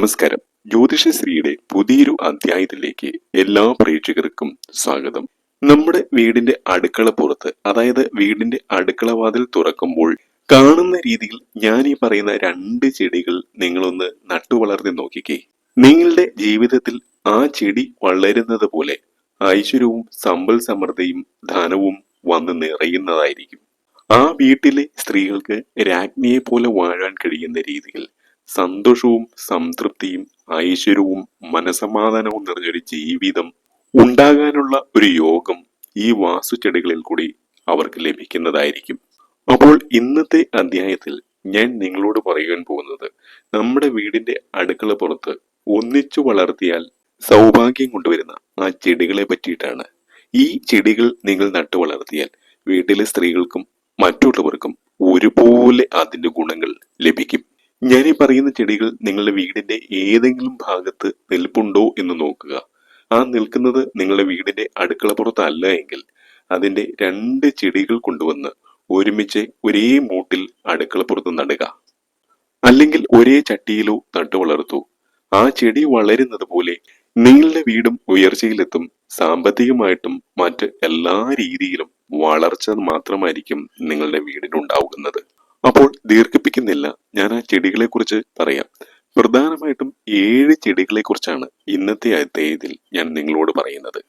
നമസ്കാരം. ജ്യോതിഷശ്രീയുടെ പുതിയൊരു അധ്യായത്തിലേക്ക് എല്ലാ പ്രേക്ഷകർക്കും സ്വാഗതം. നമ്മുടെ വീടിന്റെ അടുക്കള പുറത്ത് അതായത് വീടിന്റെ അടുക്കള വാതിൽ തുറക്കുമ്പോൾ കാണുന്ന രീതിയിൽ ഞാൻ ഈ പറയുന്ന രണ്ട് ചെടികൾ നിങ്ങളൊന്ന് നട്ടുവളർത്തി നോക്കിക്കേ. നിങ്ങളുടെ ജീവിതത്തിൽ ആ ചെടി വളരുന്നത് പോലെ ഐശ്വര്യവും സമ്പൽ സമൃദ്ധിയും ധനവും വന്ന് നിറയുന്നതായിരിക്കും. ആ വീട്ടിലെ സ്ത്രീകൾക്ക് രാജ്ഞിയെ പോലെ വാഴാൻ കഴിയുന്ന രീതിയിൽ സന്തോഷവും സംതൃപ്തിയും ഐശ്വര്യവും മനസമാധാനവും നിറഞ്ഞൊരു ജീവിതം ഉണ്ടാകാനുള്ള ഒരു യോഗം ഈ വാസുചെടികളിൽ കൂടി അവർക്ക് ലഭിക്കുന്നതായിരിക്കും. അപ്പോൾ ഇന്നത്തെ അധ്യായത്തിൽ ഞാൻ നിങ്ങളോട് പറയാൻ പോകുന്നത് നമ്മുടെ വീടിന്റെ അടുക്കള പുറത്ത് ഒന്നിച്ചു വളർത്തിയാൽ സൗഭാഗ്യം കൊണ്ടുവരുന്ന ആ ചെടികളെ പറ്റിയിട്ടാണ്. ഈ ചെടികൾ നിങ്ങൾ നട്ടു വളർത്തിയാൽ വീട്ടിലെ സ്ത്രീകൾക്കും മറ്റുള്ളവർക്കും ഒരുപോലെ അതിന്റെ ഗുണങ്ങൾ ലഭിക്കും. ഈ പറയുന്ന ചെടികൾ നിങ്ങളുടെ വീടിന്റെ ഏതെങ്കിലും ഭാഗത്ത് നിൽപ്പുണ്ടോ എന്ന് നോക്കുക. ആ നിൽക്കുന്നത് നിങ്ങളുടെ വീടിന്റെ അടുക്കള പുറത്തല്ല എങ്കിൽ അതിന്റെ രണ്ട് ചെടികൾ കൊണ്ടുവന്ന് ഒരുമിച്ച് ഒരേ മൂട്ടിൽ അടുക്കള പുറത്ത് നടുക. അല്ലെങ്കിൽ ഒരേ ചട്ടിയിലോ നട്ടു വളർത്തൂ. ആ ചെടി വളരുന്നത് പോലെ നിങ്ങളുടെ വീടും ഉയർച്ചയിലെത്തും സാമ്പത്തികമായിട്ടും മറ്റ് എല്ലാ രീതിയിലും വളർച്ച മാത്രമായിരിക്കും നിങ്ങളുടെ വീടിനുണ്ടാവുന്നത്. ദീർഘിപ്പിക്കുന്നില്ല. ഞാൻ ആ ചെടികളെ കുറിച്ച് പറയാം. പ്രധാനമായിട്ടും ഏഴ് ചെടികളെ കുറിച്ചാണ് ഇന്നത്തെ അധ്യായത്തിൽ ഞാൻ നിങ്ങളോട് പറയുന്നത്.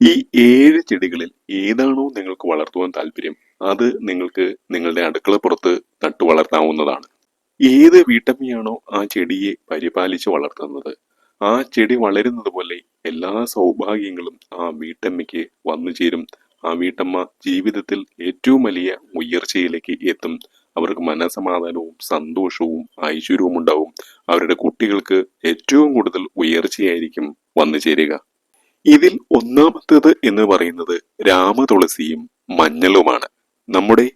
ഈ ഏഴ് ചെടികളിൽ ഏതാണോ നിങ്ങൾക്ക് വളർത്തുവാൻ താല്പര്യം അത് നിങ്ങൾക്ക് നിങ്ങളുടെ അടുക്കള പുറത്ത് നട്ടു വളർത്താവുന്നതാണ്. ഏത് വീട്ടമ്മയാണോ ആ ചെടിയെ പരിപാലിച്ച് വളർത്തുന്നത് ആ ചെടി വളരുന്നത് പോലെ എല്ലാ സൗഭാഗ്യങ്ങളും ആ വീട്ടമ്മയ്ക്ക് വന്നു ചേരും ആ വീട്ടമ്മ ജീവിതത്തിൽ ഏറ്റവും വലിയ ഉയർച്ചയിലേക്ക് എത്തും. അവർക്ക് മനസമാധാനവും സന്തോഷവും ഐശ്വര്യവും ഉണ്ടാവും. അവരുടെ കുട്ടികൾക്ക് ഏറ്റവും കൂടുതൽ ഉയർച്ചയായിരിക്കും വന്നു ചേരുക. ഇതിൽ ഒന്നാമത്തേത് എന്ന് പറയുന്നത് രാമതുളസിയും മഞ്ഞളുമാണ്. നമ്മുടെ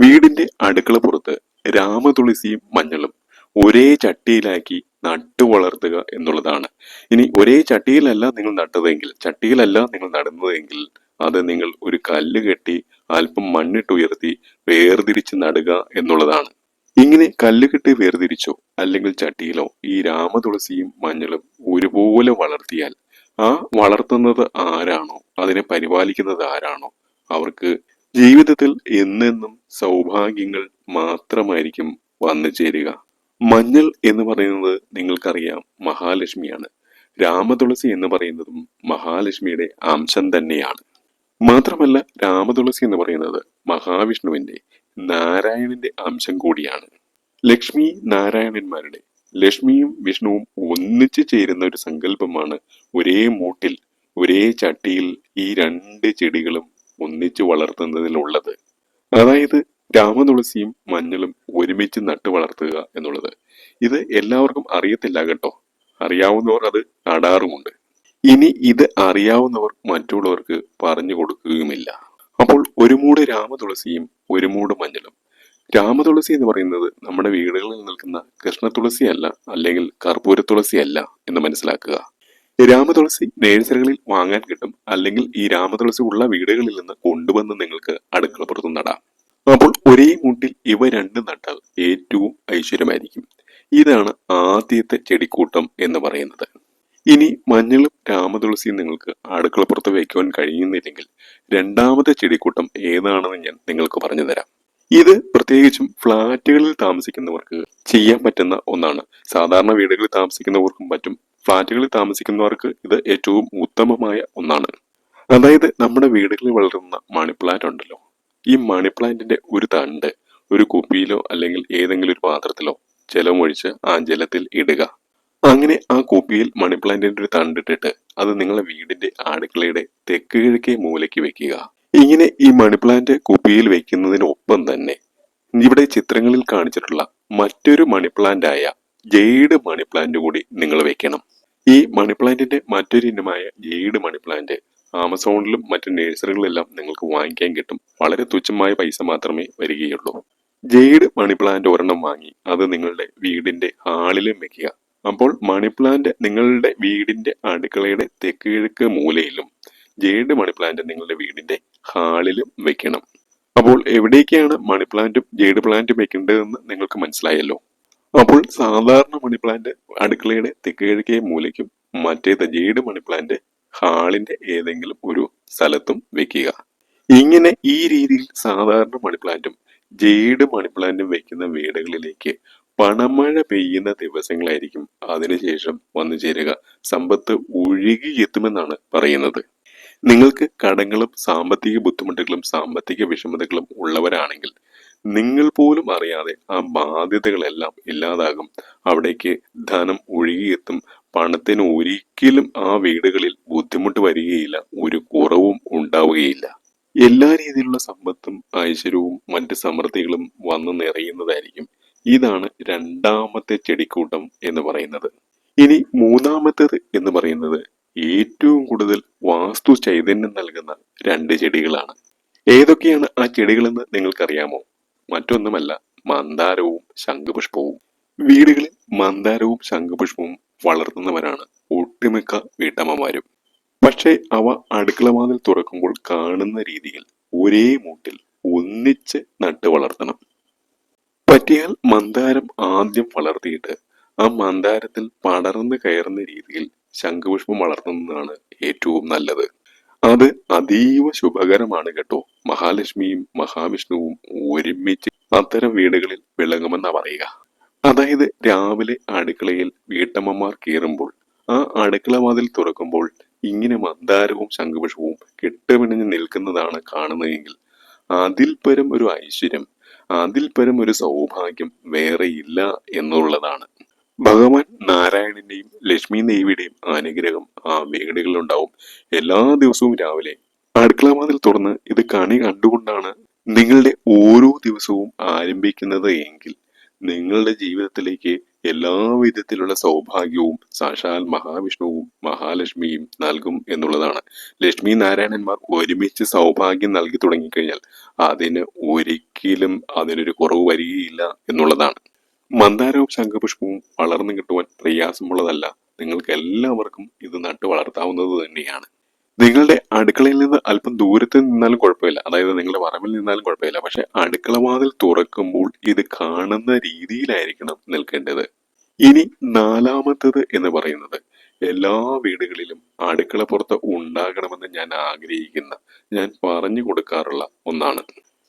വീടിന്റെ അടുക്കള പുറത്ത് രാമതുളസിയും മഞ്ഞളും ഒരേ ചട്ടിയിലാക്കി നട്ടു വളർത്തുക എന്നുള്ളതാണ്. ഇനി ഒരേ ചട്ടിയിലല്ല നിങ്ങൾ നട്ടതെങ്കിൽ ചട്ടിയിലല്ല നിങ്ങൾ നടുന്നതെങ്കിൽ അത് നിങ്ങൾ ഒരു കല്ല് കെട്ടി അല്പം മണ്ണിട്ട് ഉയർത്തി വേർതിരിച്ച് നടുക എന്നുള്ളതാണ്. ഇങ്ങനെ കല്ലുകെട്ടി വേർതിരിച്ചോ അല്ലെങ്കിൽ ചട്ടിയിലോ ഈ രാമതുളസിയും മഞ്ഞളും ഒരുപോലെ വളർത്തിയാൽ ആ വളർത്തുന്നത് ആരാണോ അതിനെ പരിപാലിക്കുന്നത് ആരാണോ അവർക്ക് ജീവിതത്തിൽ എന്നെന്നും സൗഭാഗ്യങ്ങൾ മാത്രമായിരിക്കും വന്നു ചേരുക. മഞ്ഞൾ എന്ന് പറയുന്നത് നിങ്ങൾക്കറിയാം മഹാലക്ഷ്മിയാണ്. രാമതുളസി എന്ന് പറയുന്നതും മഹാലക്ഷ്മിയുടെ അംശം തന്നെയാണ്. മാത്രമല്ല രാമതുളസി എന്ന് പറയുന്നത് മഹാവിഷ്ണുവിന്റെ നാരായണന്റെ അംശം കൂടിയാണ്. ലക്ഷ്മി നാരായണന്മാരുടെ ലക്ഷ്മിയും വിഷ്ണുവും ഒന്നിച്ചു ചേരുന്ന ഒരു സങ്കല്പമാണ് ഒരേ മൂട്ടിൽ ഒരേ ചട്ടിയിൽ ഈ രണ്ട് ചെടികളും ഒന്നിച്ചു വളർത്തുന്നതിലുള്ളത്. അതായത് രാമതുളസിയും മഞ്ഞളും ഒരുമിച്ച് നട്ടു വളർത്തുക എന്നുള്ളത്. ഇത് എല്ലാവർക്കും അറിയത്തില്ല കേട്ടോ. അറിയാവുന്നവർ അത് നടാറുമുണ്ട് ഇനി ഇത് അറിയാവുന്നവർ മറ്റുള്ളവർക്ക് പറഞ്ഞു കൊടുക്കുകയുമില്ല. അപ്പോൾ ഒരു മൂട് രാമതുളസിയും ഒരു മൂട് മഞ്ഞളും. രാമതുളസി എന്ന് പറയുന്നത് നമ്മുടെ വീടുകളിൽ നിൽക്കുന്ന കൃഷ്ണതുളസി അല്ല അല്ലെങ്കിൽ കർപ്പൂര തുളസി അല്ല എന്ന് മനസ്സിലാക്കുക. രാമതുളസി നേഴ്സറികളിൽ വാങ്ങാൻ കിട്ടും അല്ലെങ്കിൽ ഈ രാമതുളസി ഉള്ള വീടുകളിൽ നിന്ന് കൊണ്ടുവന്ന് നിങ്ങൾക്ക് അടുക്കള പുറത്ത് നടാം. അപ്പോൾ ഒരേ മുട്ടിൽ ഇവ രണ്ടും നട്ടാൽ ഏറ്റവും ഐശ്വര്യമായിരിക്കും. ഇതാണ് ആദ്യത്തെ ചെടിക്കൂട്ടം എന്ന് പറയുന്നത്. ഇനി മഞ്ഞളും രാമതുളസിയും നിങ്ങൾക്ക് അടുക്കളപ്പുറത്ത് വയ്ക്കുവാൻ കഴിയുന്നില്ലെങ്കിൽ രണ്ടാമത്തെ ചെടിക്കൂട്ടം ഏതാണെന്ന് ഞാൻ നിങ്ങൾക്ക് പറഞ്ഞു തരാം. ഇത് പ്രത്യേകിച്ചും ഫ്ളാറ്റുകളിൽ താമസിക്കുന്നവർക്ക് ചെയ്യാൻ പറ്റുന്ന ഒന്നാണ്. സാധാരണ വീടുകളിൽ താമസിക്കുന്നവർക്കും പറ്റും ഫ്ളാറ്റുകളിൽ താമസിക്കുന്നവർക്ക് ഇത് ഏറ്റവും ഉത്തമമായ ഒന്നാണ്. അതായത് നമ്മുടെ വീടുകളിൽ വളരുന്ന മണിപ്ലാന്റ് ഉണ്ടല്ലോ. ഈ മണി പ്ലാന്റിന്റെ ഒരു തണ്ട് ഒരു കുപ്പിയിലോ അല്ലെങ്കിൽ ഏതെങ്കിലും ഒരു പാത്രത്തിലോ ജലമൊഴിച്ച് ആ ജലത്തിൽ ഇടുക. അങ്ങനെ ആ കുപ്പിയിൽ മണി പ്ലാന്റിന്റെ ഒരു തണ്ടിട്ടിട്ട് അത് നിങ്ങളെ വീടിന്റെ അടുക്കളയുടെ തെക്ക് കിഴക്കേ മൂലയ്ക്ക് വെക്കുക. ഇങ്ങനെ ഈ മണി പ്ലാന്റ് കുപ്പിയിൽ വെക്കുന്നതിനൊപ്പം തന്നെ ഇവിടെ ചിത്രങ്ങളിൽ കാണിച്ചിട്ടുള്ള മറ്റൊരു മണി ആയ ജെയ്ഡ് മണി പ്ലാന്റ് കൂടി നിങ്ങൾ വെക്കണം. ഈ മണി പ്ലാന്റിന്റെ മറ്റൊരു ഇനമായ ജെയ്ഡ് മണി പ്ലാന്റ് ആമസോണിലും മറ്റു നഴ്സറികളിലെല്ലാം നിങ്ങൾക്ക് വാങ്ങിക്കാൻ കിട്ടും. വളരെ തുച്ഛമായ പൈസ മാത്രമേ വരികയുള്ളൂ. ജെയ്ഡ് മണി പ്ലാന്റ് ഒരെണ്ണം വാങ്ങി അത് നിങ്ങളുടെ വീടിന്റെ ഹാളിലും വെക്കുക. അപ്പോൾ മണി പ്ലാന്റ് നിങ്ങളുടെ വീടിന്റെ അടുക്കളയുടെ തെക്ക് കിഴക്ക് മൂലയിലും ജേഡ് മണി പ്ലാന്റ് നിങ്ങളുടെ വീടിന്റെ ഹാളിലും വെക്കണം. അപ്പോൾ എവിടേക്കാണ് മണി പ്ലാന്റും ജെയ്ഡ് പ്ലാന്റും വെക്കേണ്ടതെന്ന് നിങ്ങൾക്ക് മനസ്സിലായല്ലോ. അപ്പോൾ സാധാരണ മണി പ്ലാന്റ് അടുക്കളയുടെ തെക്കുകിഴക്കേ മൂലയ്ക്കും മറ്റേത് ജേഡ് മണി പ്ലാന്റ് ഹാളിന്റെ ഏതെങ്കിലും ഒരു സ്ഥലത്തും വെക്കുക. ഇങ്ങനെ ഈ രീതിയിൽ സാധാരണ മണി പ്ലാന്റും ജേഡ് മണി പ്ലാന്റും വെക്കുന്ന വീടുകളിലേക്ക് പണമഴ പെയ്യുന്ന ദിവസങ്ങളായിരിക്കും അതിനുശേഷം വന്നു ചേരുക. സമ്പത്ത് ഒഴുകിയെത്തുമെന്നാണ് പറയുന്നത്. നിങ്ങൾക്ക് കടങ്ങളും സാമ്പത്തിക ബുദ്ധിമുട്ടുകളും സാമ്പത്തിക വിഷമതകളും ഉള്ളവരാണെങ്കിൽ നിങ്ങൾ പോലും അറിയാതെ ആ ബാധ്യതകളെല്ലാം ഇല്ലാതാകും. അവിടേക്ക് ധനം ഒഴുകിയെത്തും. പണത്തിന് ഒരിക്കലും ആ വീടുകളിൽ ബുദ്ധിമുട്ട് വരികയില്ല. ഒരു കുറവും ഉണ്ടാവുകയില്ല. എല്ലാ രീതിയിലുള്ള സമ്പത്തും ഐശ്വര്യവും മറ്റ് സമൃദ്ധികളും വന്നു നിറയുന്നതായിരിക്കും ഇതാണ് രണ്ടാമത്തെ ചെടിക്കൂട്ടം എന്ന് പറയുന്നത്. ഇനി മൂന്നാമത്തേത് എന്ന് പറയുന്നത് ഏറ്റവും കൂടുതൽ വാസ്തു ചൈതന്യം നൽകുന്ന രണ്ട് ചെടികളാണ്. ഏതൊക്കെയാണ് ആ ചെടികളെന്ന് നിങ്ങൾക്കറിയാമോ? മറ്റൊന്നുമല്ല മന്ദാരവും ശംഖുപുഷ്പവും. വീടുകളിൽ മന്ദാരവും ശംഖുപുഷ്പവും വളർത്തുന്നവരാണ് ഒട്ടുമിക്ക വീട്ടമ്മമാരും. പക്ഷേ അവ അടുക്കളവാതിൽ തുറക്കുമ്പോൾ കാണുന്ന രീതിയിൽ ഒരേ മൂട്ടിൽ ഒന്നിച്ച് നട്ടു വളർത്തണം പറ്റിയാൽ മന്ദാരം ആദ്യം വളർത്തിയിട്ട് ആ മന്ദാരത്തിൽ പടർന്നു കയറുന്ന രീതിയിൽ ശംഖുപുഷ്പം വളർത്തുന്നതാണ് ഏറ്റവും നല്ലത്. അത് അതീവ ശുഭകരമാണ് കേട്ടോ. മഹാലക്ഷ്മിയും മഹാവിഷ്ണുവും ഒരുമിച്ച് അത്തരം വീടുകളിൽ വിളങ്ങുമെന്നാ പറയുക. അതായത് രാവിലെ അടുക്കളയിൽ വീട്ടമ്മമാർ കയറുമ്പോൾ ആ അടുക്കള വാതിൽ തുറക്കുമ്പോൾ ഇങ്ങനെ മന്ദാരവും ശംഖുപുഷ്പവും കെട്ടുപിണഞ്ഞ് നിൽക്കുന്നതാണ് കാണുന്നതെങ്കിൽ അതിൽ പരം ഒരു ഐശ്വര്യം അതിൽ പരം ഒരു സൗഭാഗ്യം വേറെയില്ല എന്നുള്ളതാണ്. ഭഗവാൻ നാരായണന്റെയും ലക്ഷ്മി ദേവിയുടെയും അനുഗ്രഹം ആ വീടുകളിലുണ്ടാവും എല്ലാ ദിവസവും രാവിലെ അടുക്കളവാതിൽ തുറന്ന് ഇത് കണി കണ്ടുകൊണ്ടാണ് നിങ്ങളുടെ ഓരോ ദിവസവും ആരംഭിക്കുന്നത് എങ്കിൽ നിങ്ങളുടെ ജീവിതത്തിലേക്ക് എല്ലാ വിധത്തിലുള്ള സൗഭാഗ്യവും സാക്ഷാൽ മഹാവിഷ്ണുവും മഹാലക്ഷ്മിയും നൽകും എന്നുള്ളതാണ്. ലക്ഷ്മി നാരായണന്മാർ ഒരുമിച്ച് സൗഭാഗ്യം നൽകി തുടങ്ങിക്കഴിഞ്ഞാൽ അതിന് ഒരിക്കലും അതിനൊരു കുറവ് വരികയില്ല എന്നുള്ളതാണ്. മന്ദാരവും ശംഖപുഷ്പവും വളർന്നു കിട്ടുവാൻ പ്രയാസമുള്ളതല്ല. നിങ്ങൾക്ക് എല്ലാവർക്കും ഇത് നട്ടു വളർത്താവുന്നത് തന്നെയാണ്. നിങ്ങളുടെ അടുക്കളയിൽ നിന്ന് അല്പം ദൂരത്ത് നിന്നാലും കുഴപ്പമില്ല. അതായത് നിങ്ങളുടെ വറവിൽ നിന്നാലും കുഴപ്പമില്ല. പക്ഷെ അടുക്കള വാതിൽ തുറക്കുമ്പോൾ ഇത് കാണുന്ന രീതിയിലായിരിക്കണം നിൽക്കേണ്ടത്. ഇനി നാലാമത്തത് എന്ന് പറയുന്നത് എല്ലാ വീടുകളിലും അടുക്കള പുറത്ത് ഉണ്ടാകണമെന്ന് ഞാൻ ആഗ്രഹിക്കുന്ന ഞാൻ പറഞ്ഞു കൊടുക്കാറുള്ള ഒന്നാണ്.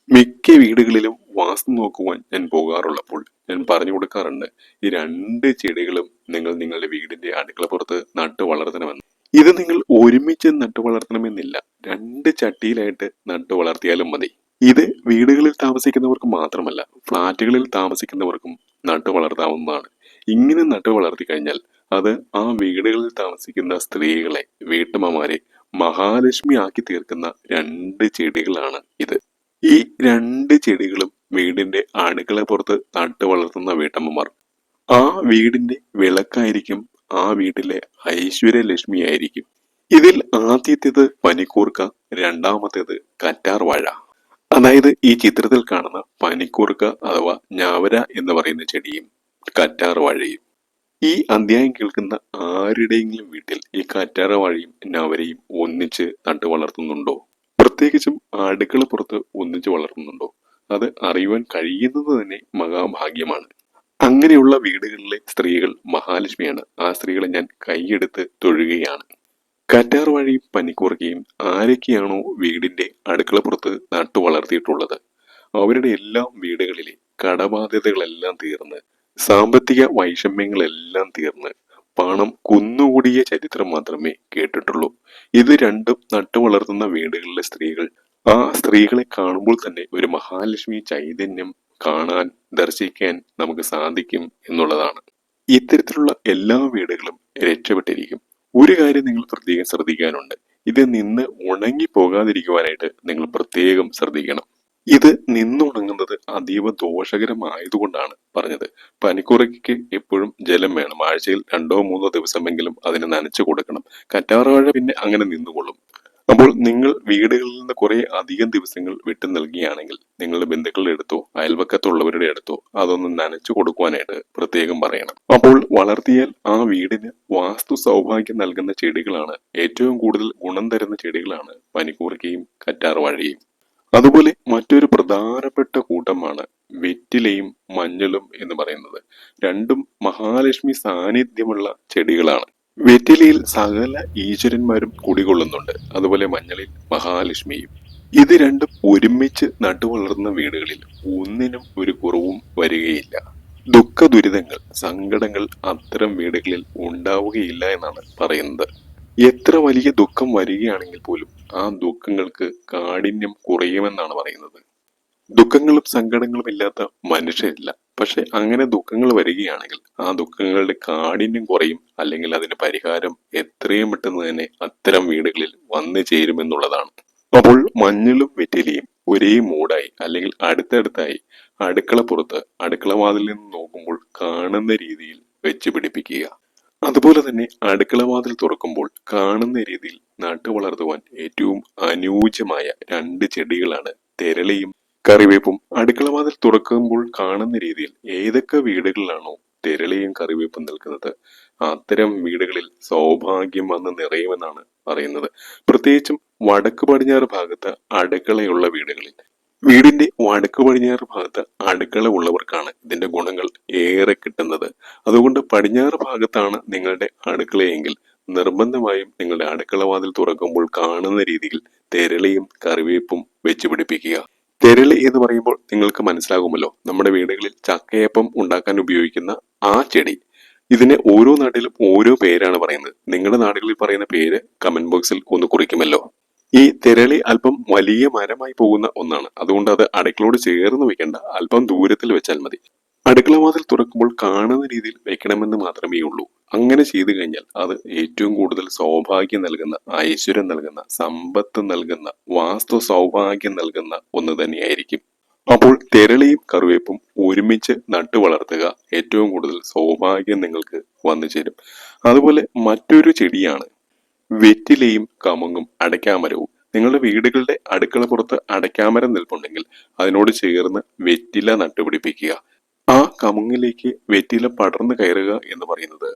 മിക്ക വീടുകളിലും വാസ്തു നോക്കുവാൻ ഞാൻ പോകാറുള്ളപ്പോൾ ഞാൻ പറഞ്ഞു കൊടുക്കാറുണ്ട് ഈ രണ്ട് ചെടികളും നിങ്ങൾ നിങ്ങളുടെ വീടിന്റെ അടുക്കള പുറത്ത് നട്ടു വളർത്തണമെന്ന് ഇത് നിങ്ങൾ ഒരുമിച്ച് നട്ടു വളർത്തണമെന്നില്ല. രണ്ട് ചട്ടിയിലായിട്ട് നട്ടു വളർത്തിയാലും മതി. ഇത് വീടുകളിൽ താമസിക്കുന്നവർക്ക് മാത്രമല്ല ഫ്ളാറ്റുകളിൽ താമസിക്കുന്നവർക്കും നട്ടു വളർത്താവുന്നതാണ്. ഇങ്ങനെ നട്ടു വളർത്തി കഴിഞ്ഞാൽ അത് ആ വീടുകളിൽ താമസിക്കുന്ന സ്ത്രീകളെ വീട്ടമ്മമാരെ മഹാലക്ഷ്മി ആക്കി തീർക്കുന്ന രണ്ട് ചെടികളാണ് ഇത്. ഈ രണ്ട് ചെടികളും വീടിന്റെ അടുക്കള പുറത്ത് നട്ടു വളർത്തുന്ന വീട്ടമ്മമാർ. ആ വീടിന്റെ വിളക്കായിരിക്കും ആ വീട്ടിലെ ഐശ്വര്യലക്ഷ്മി ആയിരിക്കും ഇതിൽ ആദ്യത്തേത് പനിക്കൂർക്ക രണ്ടാമത്തേത് കറ്റാർ വാഴ അതായത് ഈ ചിത്രത്തിൽ കാണുന്ന പനിക്കൂർക്ക അഥവാ ഞാവര എന്ന് പറയുന്ന ചെടിയും കറ്റാർ വാഴയും ഈ അധ്യായം കേൾക്കുന്ന ആരുടെയെങ്കിലും വീട്ടിൽ ഈ കറ്റാർ ഞാവരയും ഒന്നിച്ച് നട്ടു വളർത്തുന്നുണ്ടോ? പ്രത്യേകിച്ചും അടുക്കള പുറത്ത് ഒന്നിച്ച് വളർത്തുന്നുണ്ടോ? അത് അറിയുവാൻ കഴിയുന്നത് തന്നെ മഹാഭാഗ്യമാണ്. അങ്ങനെയുള്ള വീടുകളിലെ സ്ത്രീകൾ മഹാലക്ഷ്മിയാണ്. ആ സ്ത്രീകളെ ഞാൻ കൈയെടുത്ത് തൊഴുകയാണ്. കറ്റാർ വഴി പനിക്കൂർക്കയും ആരൊക്കെയാണോ വീടിന്റെ അടുക്കളപ്പുറത്ത് നട്ടു വളർത്തിയിട്ടുള്ളത് അവരുടെ എല്ലാ വീടുകളിലെ കടബാധ്യതകളെല്ലാം തീർന്ന് സാമ്പത്തിക വൈഷമ്യങ്ങളെല്ലാം തീർന്ന് പണം കുന്നുകൂടിയ ചരിത്രം മാത്രമേ കേട്ടിട്ടുള്ളൂ. ഇത് രണ്ടും നട്ടു വളർത്തുന്ന വീടുകളിലെ സ്ത്രീകൾ ആ സ്ത്രീകളെ കാണുമ്പോൾ തന്നെ ഒരു മഹാലക്ഷ്മി ചൈതന്യം കാണാൻ ദർശിക്കാൻ നമുക്ക് സാധിക്കും എന്നുള്ളതാണ്. ഇത്തരത്തിലുള്ള എല്ലാ വീടുകളും രക്ഷപ്പെട്ടിരിക്കും. ഒരു കാര്യം നിങ്ങൾ പ്രത്യേകം ശ്രദ്ധിക്കാനുണ്ട്. ഇത് നിന്ന് ഉണങ്ങി പോകാതിരിക്കുവാനായിട്ട് നിങ്ങൾ പ്രത്യേകം ശ്രദ്ധിക്കണം. ഇത് നിന്നുണങ്ങുന്നത് അതീവ ദോഷകരമായതുകൊണ്ടാണ് പറഞ്ഞത്. പനിക്കുറയ്ക്ക് എപ്പോഴും ജലം വേണം. ആഴ്ചയിൽ രണ്ടോ മൂന്നോ ദിവസമെങ്കിലും അതിനെ നനച്ചു കൊടുക്കണം. കറ്റാർവാഴ പിന്നെ അങ്ങനെ നിന്നുകൊള്ളും. അപ്പോൾ നിങ്ങൾ വീടുകളിൽ നിന്ന് കുറെ അധികം ദിവസങ്ങൾ വിട്ടു നൽകുകയാണെങ്കിൽ നിങ്ങളുടെ ബന്ധുക്കളുടെ അടുത്തോ അയൽവക്കത്തുള്ളവരുടെ അടുത്തോ അതൊന്ന് നനച്ചു കൊടുക്കുവാനായിട്ട് പ്രത്യേകം പറയണം. അപ്പോൾ വളർത്തിയാൽ ആ വീടിന് വാസ്തു സൗഭാഗ്യം നൽകുന്ന ചെടികളാണ് ഏറ്റവും കൂടുതൽ ഗുണം തരുന്ന ചെടികളാണ് പനിക്കൂർക്കയും കറ്റാർവാഴയും. അതുപോലെ മറ്റൊരു പ്രധാനപ്പെട്ട കൂട്ടമാണ് വെറ്റിലയും മഞ്ഞളും എന്ന് പറയുന്നത്. രണ്ടും മഹാലക്ഷ്മി സാന്നിധ്യമുള്ള ചെടികളാണ്. വെറ്റിലയിൽ സകല ഈശ്വരന്മാരും കുടികൊള്ളുന്നുണ്ട്. അതുപോലെ മഞ്ഞളിൽ മഹാലക്ഷ്മിയും. ഇത് രണ്ടും ഒരുമിച്ച് നട്ടുവളർന്ന വീടുകളിൽ ഒന്നിനും ഒരു കുറവും വരികയില്ല. ദുഃഖ ദുരിതങ്ങൾ സങ്കടങ്ങൾ അത്തരം വീടുകളിൽ ഉണ്ടാവുകയില്ല എന്നാണ് പറയുന്നത്. എത്ര വലിയ ദുഃഖം വരികയാണെങ്കിൽ പോലും ആ ദുഃഖങ്ങൾക്ക് കാഠിന്യം കുറയുമെന്നാണ് പറയുന്നത്. ദുഃഖങ്ങളും സങ്കടങ്ങളും ഇല്ലാത്ത മനുഷ്യരില്ല. പക്ഷെ അങ്ങനെ ദുഃഖങ്ങൾ വരികയാണെങ്കിൽ ആ ദുഃഖങ്ങളുടെ കാഠിന്യം കുറയും. അല്ലെങ്കിൽ അതിന് പരിഹാരം എത്രയും പെട്ടെന്ന് തന്നെ അത്തരം വീടുകളിൽ വന്നു ചേരുമെന്നുള്ളതാണ്. അപ്പോൾ മഞ്ഞളും വെറ്റിലയും ഒരേ മൂടായി അല്ലെങ്കിൽ അടുത്തടുത്തായി അടുക്കളപ്പുറത്ത് അടുക്കള വാതിൽ നിന്ന് നോക്കുമ്പോൾ കാണുന്ന രീതിയിൽ വെച്ച് പിടിപ്പിക്കുക. അതുപോലെ തന്നെ അടുക്കളവാതിൽ തുറക്കുമ്പോൾ കാണുന്ന രീതിയിൽ നട്ടു വളർത്തുവാൻ ഏറ്റവും അനുയോജ്യമായ രണ്ട് ചെടികളാണ് തെരളിയും കറിവേപ്പും. അടുക്കളവാതിൽ തുറക്കുമ്പോൾ കാണുന്ന രീതിയിൽ ഏതൊക്കെ വീടുകളിലാണോ തെരളിയും കറിവേപ്പും നിൽക്കുന്നത്? അത്തരം വീടുകളിൽ സൗഭാഗ്യം വന്ന് നിറയുമെന്നാണ് പറയുന്നത്. പ്രത്യേകിച്ചും വടക്ക് പടിഞ്ഞാറ് ഭാഗത്ത് അടുക്കളയുള്ള വീടുകളിൽ. വീടിന്റെ വടക്ക് പടിഞ്ഞാറ് ഭാഗത്ത് അടുക്കള ഉള്ളവർക്കാണ് ഇതിന്റെ ഗുണങ്ങൾ ഏറെ കിട്ടുന്നത്. അതുകൊണ്ട് പടിഞ്ഞാറ് ഭാഗത്താണ് നിങ്ങളുടെ അടുക്കളയെങ്കിൽ നിർബന്ധമായും നിങ്ങളുടെ അടുക്കളവാതിൽ തുറക്കുമ്പോൾ കാണുന്ന രീതിയിൽ തെരളിയും കറിവേപ്പും വെച്ച് പിടിപ്പിക്കുക. തെരളി എന്ന് പറയുമ്പോൾ നിങ്ങൾക്ക് മനസ്സിലാകുമല്ലോ. നമ്മുടെ വീടുകളിൽ ചക്കയപ്പം ഉണ്ടാക്കാൻ ഉപയോഗിക്കുന്ന ആ ചെടി. ഇതിനെ ഓരോ നാട്ടിലും ഓരോ പേരാണ് പറയുന്നത്. നിങ്ങളുടെ നാടുകളിൽ പറയുന്ന പേര് കമന്റ് ബോക്സിൽ ഒന്ന് കുറിക്കുമല്ലോ. ഈ തെരളി അല്പം വലിയ മരമായി പോകുന്ന ഒന്നാണ്. അതുകൊണ്ട് അത് അടുക്കളോട് ചേർന്ന് വെക്കേണ്ട. അല്പം ദൂരത്തിൽ വെച്ചാൽ മതി. അടുക്കള വാതിൽ തുറക്കുമ്പോൾ കാണുന്ന രീതിയിൽ വെക്കണമെന്ന് മാത്രമേ ഉള്ളൂ. അങ്ങനെ ചെയ്തു കഴിഞ്ഞാൽ അത് ഏറ്റവും കൂടുതൽ സൗഭാഗ്യം നൽകുന്ന ഐശ്വര്യം നൽകുന്ന സമ്പത്ത് നൽകുന്ന വാസ്തു സൗഭാഗ്യം നൽകുന്ന ഒന്ന് തന്നെയായിരിക്കും. അപ്പോൾ തെരളിയും കറിവേപ്പും ഒരുമിച്ച് നട്ടു വളർത്തുക ഏറ്റവും കൂടുതൽ സൗഭാഗ്യം നിങ്ങൾക്ക് വന്നു ചേരും. അതുപോലെ മറ്റൊരു ചെടിയാണ്. വെറ്റിലയും കമുങ്ങും അടയ്ക്കാമരവും. നിങ്ങളുടെ വീടുകളുടെ അടുക്കള പുറത്ത് അടയ്ക്കാമരം നിൽപ്പുണ്ടെങ്കിൽ അതിനോട് ചേർന്ന് വെറ്റില നട്ടുപിടിപ്പിക്കുക. ആ കമുങ്ങിലേക്ക് വെറ്റില പടർന്നു കയറുക എന്ന് പറയുന്നത്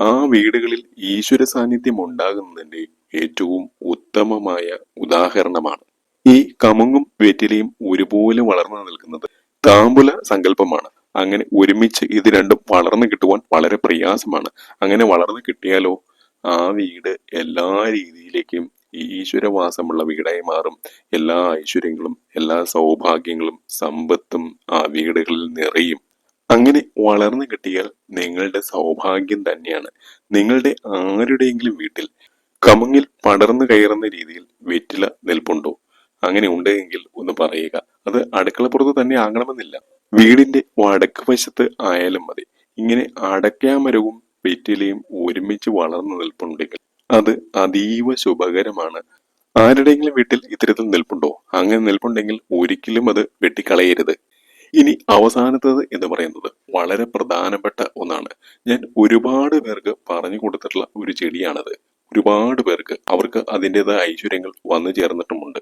ആ വീടുകളിൽ ഈശ്വര സാന്നിധ്യം ഉണ്ടാകുന്നതിന്റെ ഏറ്റവും ഉത്തമമായ ഉദാഹരണമാണ്. ഈ കമുങ്ങും വെറ്റിലയും ഒരുപോലെ വളർന്നു നിൽക്കുന്നത് താമ്പുല സങ്കല്പമാണ്. അങ്ങനെ ഒരുമിച്ച് ഇത് രണ്ടും വളർന്നു കിട്ടുവാൻ വളരെ പ്രയാസമാണ്. അങ്ങനെ വളർന്നു കിട്ടിയാലോ? ആ വീട് എല്ലാ രീതിയിലേക്കും ഈശ്വരവാസമുള്ള വീടായി മാറും. എല്ലാ ഐശ്വര്യങ്ങളും എല്ലാ സൗഭാഗ്യങ്ങളും സമ്പത്തും ആ വീടുകളിൽ നിറയും. അങ്ങനെ വളർന്നു കിട്ടിയാൽ നിങ്ങളുടെ സൗഭാഗ്യം തന്നെയാണ്. നിങ്ങളുടെ ആരുടെയെങ്കിലും വീട്ടിൽ കമങ്ങിൽ പടർന്നു കയറുന്ന രീതിയിൽ വെറ്റില നിൽപ്പുണ്ടോ? അങ്ങനെ ഉണ്ടെങ്കിൽ ഒന്ന് പറയുക. അത് അടുക്കളപ്പുറത്ത് തന്നെ ആകണമെന്നില്ല. വീടിന്റെ വടക്ക് വശത്ത് ആയാലും മതി. ഇങ്ങനെ അടയ്ക്കാമരവും വെറ്റിലയും ഒരുമിച്ച് വളർന്നു നിൽപ്പുണ്ടെങ്കിൽ അത് അതീവ ശുഭകരമാണ്. ആരുടെയെങ്കിലും വീട്ടിൽ ഇത്തരത്തിൽ നിൽപ്പുണ്ടോ? അങ്ങനെ നിൽപ്പുണ്ടെങ്കിൽ ഒരിക്കലും അത് വെട്ടിക്കളയരുത്. ഇനി അവസാനത്തത് എന്ന് പറയുന്നത് വളരെ പ്രധാനപ്പെട്ട ഒന്നാണ്. ഞാൻ ഒരുപാട് പേർക്ക് പറഞ്ഞു കൊടുത്തിട്ടുള്ള ഒരു ചെടിയാണത്. ഒരുപാട് പേർക്ക് അവർക്ക് അതിന്റെതായ ഐശ്വര്യങ്ങൾ വന്നു ചേർന്നിട്ടുമുണ്ട്.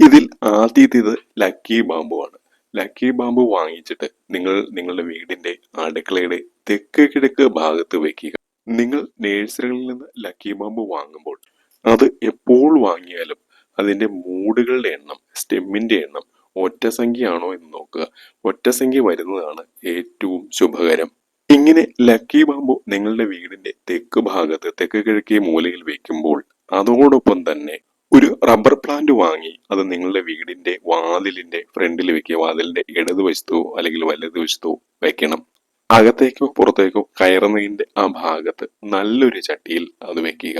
ഇതിൽ ആദ്യത്തേത് ലക്കി ബാമ്പു ആണ്. ലക്കി ബാമ്പു വാങ്ങിച്ചിട്ട് നിങ്ങൾ നിങ്ങളുടെ വീടിന്റെ അടുക്കളയുടെ തെക്ക് കിഴക്ക് ഭാഗത്ത് വെക്കുക നിങ്ങൾ നേഴ്സറികളിൽ നിന്ന് ലക്കി ബാമ്പു വാങ്ങുമ്പോൾ അത് എപ്പോൾ വാങ്ങിയാലും അതിന്റെ മൂടുകളുടെ എണ്ണം സ്റ്റെമ്മിന്റെ എണ്ണം ഒറ്റ സംഖ്യയാണോ എന്ന് നോക്കുക. ഒറ്റസംഖ്യ വരുന്നതാണ് ഏറ്റവും ശുഭകരം. ഇങ്ങനെ ലക്കി ബാമ്പു നിങ്ങളുടെ വീടിന്റെ തെക്ക് ഭാഗത്ത് തെക്ക് കിഴക്കേ മൂലയിൽ വെക്കുമ്പോൾ അതോടൊപ്പം തന്നെ ഒരു റബ്ബർ പ്ലാന്റ് വാങ്ങി അത് നിങ്ങളുടെ വീടിന്റെ വാതിലിന്റെ ഫ്രണ്ടിൽ വെക്കുക. വാതിലിന്റെ ഇടതുവശത്തോ അല്ലെങ്കിൽ വലതുവശത്തോ വെക്കണം. അകത്തേക്കോ പുറത്തേക്കോ കയറുന്നതിന്റെ ആ ഭാഗത്ത് നല്ലൊരു ചട്ടിയിൽ അത് വെക്കുക.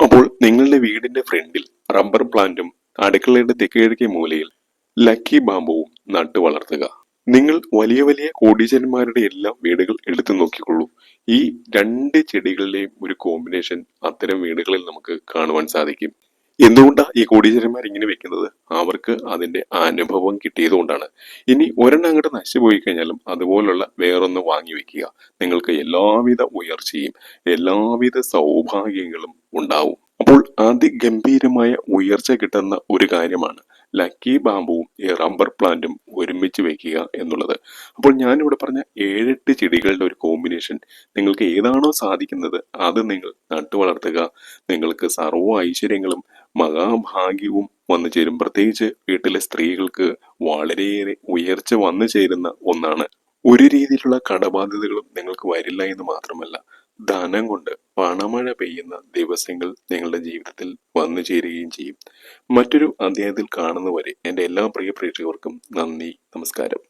അപ്പോൾ നിങ്ങളുടെ വീടിന്റെ ഫ്രണ്ടിൽ റബ്ബർ പ്ലാന്റും അടുക്കളയുടെ തെക്കിഴക്കേ മൂലയിൽ ലക്കി ബാമ്പുവും നട്ടു വളർത്തുക. നിങ്ങൾ വലിയ വലിയ കോടീശ്വരന്മാരുടെ എല്ലാം വീടുകൾ എടുത്തു നോക്കിക്കൊള്ളൂ. ഈ രണ്ട് ചെടികളുടെയും ഒരു കോമ്പിനേഷൻ അത്തരം വീടുകളിൽ നമുക്ക് കാണുവാൻ സാധിക്കും. എന്തുകൊണ്ടാണ് ഈ കോടീശ്വരന്മാർ ഇങ്ങനെ വെക്കുന്നത്? അവർക്ക് അതിന്റെ അനുഭവം കിട്ടിയതുകൊണ്ടാണ്. ഇനി ഒരെണ്ണം അങ്ങോട്ട് നശിച്ചു പോയി കഴിഞ്ഞാലും അതുപോലുള്ള വേറൊന്ന് വാങ്ങി വെക്കുക. നിങ്ങൾക്ക് എല്ലാവിധ ഉയർച്ചയും എല്ലാവിധ സൗഭാഗ്യങ്ങളും ഉണ്ടാവും. അപ്പോൾ അതിഗംഭീരമായ ഉയർച്ച കിട്ടുന്ന ഒരു കാര്യമാണ് ലക്കി ബാമ്പുവും ഈ റബ്ബർ പ്ലാന്റും ഒരുമിച്ച് വെക്കുക എന്നുള്ളത്. അപ്പോൾ ഞാനിവിടെ പറഞ്ഞ ഏഴെട്ട് ചെടികളുടെ ഒരു കോമ്പിനേഷൻ നിങ്ങൾക്ക് ഏതാണോ സാധിക്കുന്നത് അത് നിങ്ങൾ നട്ടു വളർത്തുക. നിങ്ങൾക്ക് സർവ ഐശ്വര്യങ്ങളും മഹാഭാഗ്യവും വന്നു ചേരും. പ്രത്യേകിച്ച് വീട്ടിലെ സ്ത്രീകൾക്ക് വളരെയേറെ ഉയർച്ച വന്നു ചേരുന്ന ഒന്നാണ്. ഒരു രീതിയിലുള്ള കടബാധ്യതകളും നിങ്ങൾക്ക് വരില്ല എന്ന് മാത്രമല്ല ധനം കൊണ്ട് പണമഴ പെയ്യുന്ന ദിവസങ്ങൾ നിങ്ങളുടെ ജീവിതത്തിൽ വന്നു ചേരുകയും ചെയ്യും. മറ്റൊരു അധ്യായത്തിൽ കാണുന്നവരെ എന്റെ എല്ലാ പ്രിയ പ്രേക്ഷകർക്കും നന്ദി നമസ്കാരം.